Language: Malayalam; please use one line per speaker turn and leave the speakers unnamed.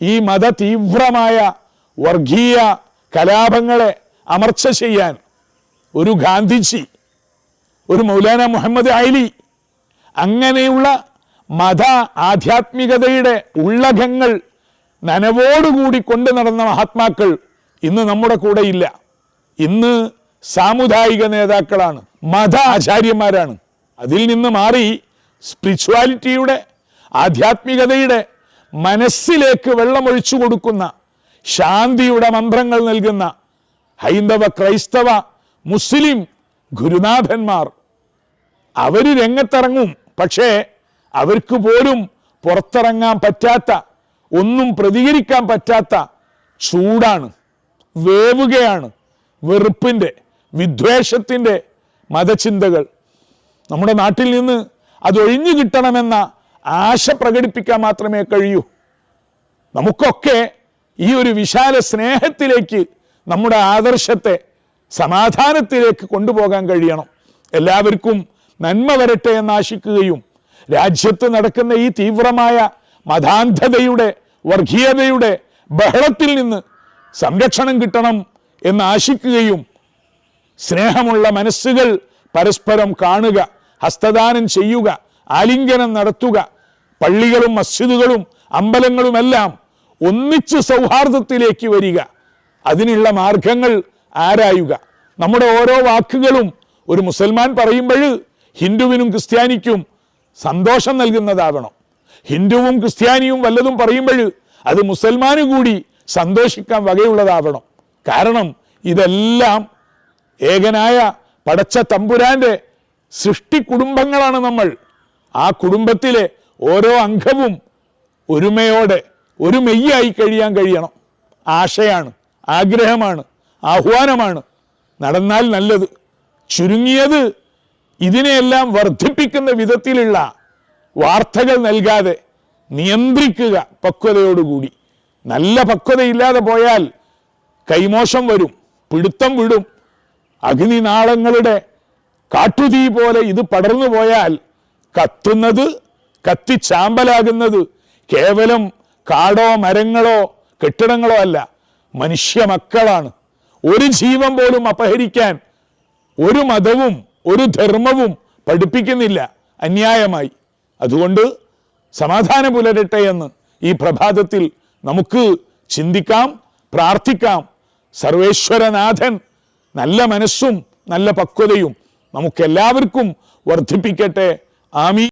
ഈ മത തീവ്രമായ വർഗീയ കലാപങ്ങളെ അമർച്ച ചെയ്യാൻ ഒരു ഗാന്ധിജി ഒരു മൗലാന മുഹമ്മദ് അലി അങ്ങനെയുള്ള മത ആധ്യാത്മികതയുടെ ഉള്ളകങ്ങൾ നനവോടുകൂടി കൊണ്ടു നടന്ന മഹാത്മാക്കൾ ഇന്ന് നമ്മുടെ കൂടെ ഇല്ല. ഇന്ന് സാമുദായിക നേതാക്കളാണ് മത ആചാര്യന്മാരാണ്. അതിൽ നിന്ന് മാറി സ്പിരിച്വാലിറ്റിയുടെ ആധ്യാത്മികതയുടെ മനസ്സിലേക്ക് വെള്ളമൊഴിച്ചു കൊടുക്കുന്ന ശാന്തിയുടെ മന്ത്രങ്ങൾ നൽകുന്ന ഹൈന്ദവ ക്രൈസ്തവ മുസ്ലിം ഗുരുനാഥന്മാർ. അവർ രംഗത്തിറങ്ങും പക്ഷേ അവർക്ക് പോലും പുറത്തിറങ്ങാൻ പറ്റാത്ത ഒന്നും പ്രതികരിക്കാൻ പറ്റാത്ത ചൂടാണ് വേവുകയാണ് വെറുപ്പിന്റെ വിദ്വേഷത്തിന്റെ മതചിന്തകൾ. നമ്മുടെ നാട്ടിൽ നിന്ന് അതൊഴിഞ്ഞു കിട്ടണമെന്ന ആശ പ്രകടിപ്പിക്കാൻ മാത്രമേ കഴിയൂ. നമുക്കൊക്കെ ഈ ഒരു വിശാല സ്നേഹത്തിലേക്ക് നമ്മുടെ ആദർശത്തെ സമാധാനത്തിലേക്ക് കൊണ്ടുപോകാൻ കഴിയണം. എല്ലാവർക്കും നന്മ വരട്ടെ എന്ന് ആശിക്കുകയും രാജ്യത്ത് നടക്കുന്ന ഈ തീവ്രമായ മതാന്ധതയുടെ വർഗീയതയുടെ ബഹളത്തിൽ നിന്ന് സംരക്ഷണം കിട്ടണം എന്ന് ആശിക്കുകയും സ്നേഹമുള്ള മനസ്സുകൾ പരസ്പരം കാണുക ഹസ്തദാനം ചെയ്യുക ആലിംഗനം നടത്തുക. പള്ളികളും മസ്ജിദുകളും അമ്പലങ്ങളുമെല്ലാം ഒന്നിച്ച് സൗഹാർദ്ദത്തിലേക്ക് വരിക. അതിനുള്ള മാർഗങ്ങൾ ആരായുക? നമ്മുടെ ഓരോ വാക്കുകളും ഒരു മുസൽമാൻ പറയുമ്പോൾ ഹിന്ദുവിനും ക്രിസ്ത്യാനിക്കും സന്തോഷം നൽകുന്നതാവണം. ഹിന്ദുവും ക്രിസ്ത്യാനിയും വല്ലതും പറയുമ്പോൾ അത് മുസൽമാന് കൂടി സന്തോഷിക്കാൻ വകയുള്ളതാവണം. കാരണം ഇതെല്ലാം ഏകനായ പടച്ച തമ്പുരാന്റെ സൃഷ്ടി കുടുംബങ്ങളാണ് നമ്മൾ. ആ കുടുംബത്തിലെ ഓരോ അംഗവും ഒരുമയോടെ ഒരു മെയ്യായി കഴിയാൻ കഴിയണം. ആശയാണ് ആഗ്രഹമാണ് ആഹ്വാനമാണ്. നടന്നാൽ നല്ലത്. ചുരുങ്ങിയത് ഇതിനെയെല്ലാം വർദ്ധിപ്പിക്കുന്ന വിധത്തിലുള്ള വാർത്തകൾ നൽകാതെ നിയന്ത്രിക്കുക പക്വതയോടുകൂടി. നല്ല പക്വതയില്ലാതെ പോയാൽ കൈമോശം വരും പിടുത്തം വിടും. അഗ്നിനാളങ്ങളുടെ കാട്ടുതീ പോലെ ഇത് പടർന്നു പോയാൽ കത്തുന്നത് കത്തിച്ചാമ്പലാകുന്നത് കേവലം കാടോ മരങ്ങളോ കെട്ടിടങ്ങളോ അല്ല മനുഷ്യ മക്കളാണ്. ഒരു ജീവൻ പോലും അപഹരിക്കാൻ ഒരു മതവും ഒരു ധർമ്മവും പഠിപ്പിക്കുന്നില്ല അന്യായമായി. അതുകൊണ്ട് സമാധാനം പുലരട്ടെ എന്ന് ഈ പ്രഭാതത്തിൽ നമുക്ക് ചിന്തിക്കാം പ്രാർത്ഥിക്കാം. സർവേശ്വരനാഥൻ നല്ല മനസ്സും നല്ല പക്വതയും നമുക്കെല്ലാവർക്കും വർദ്ധിപ്പിക്കട്ടെ আমি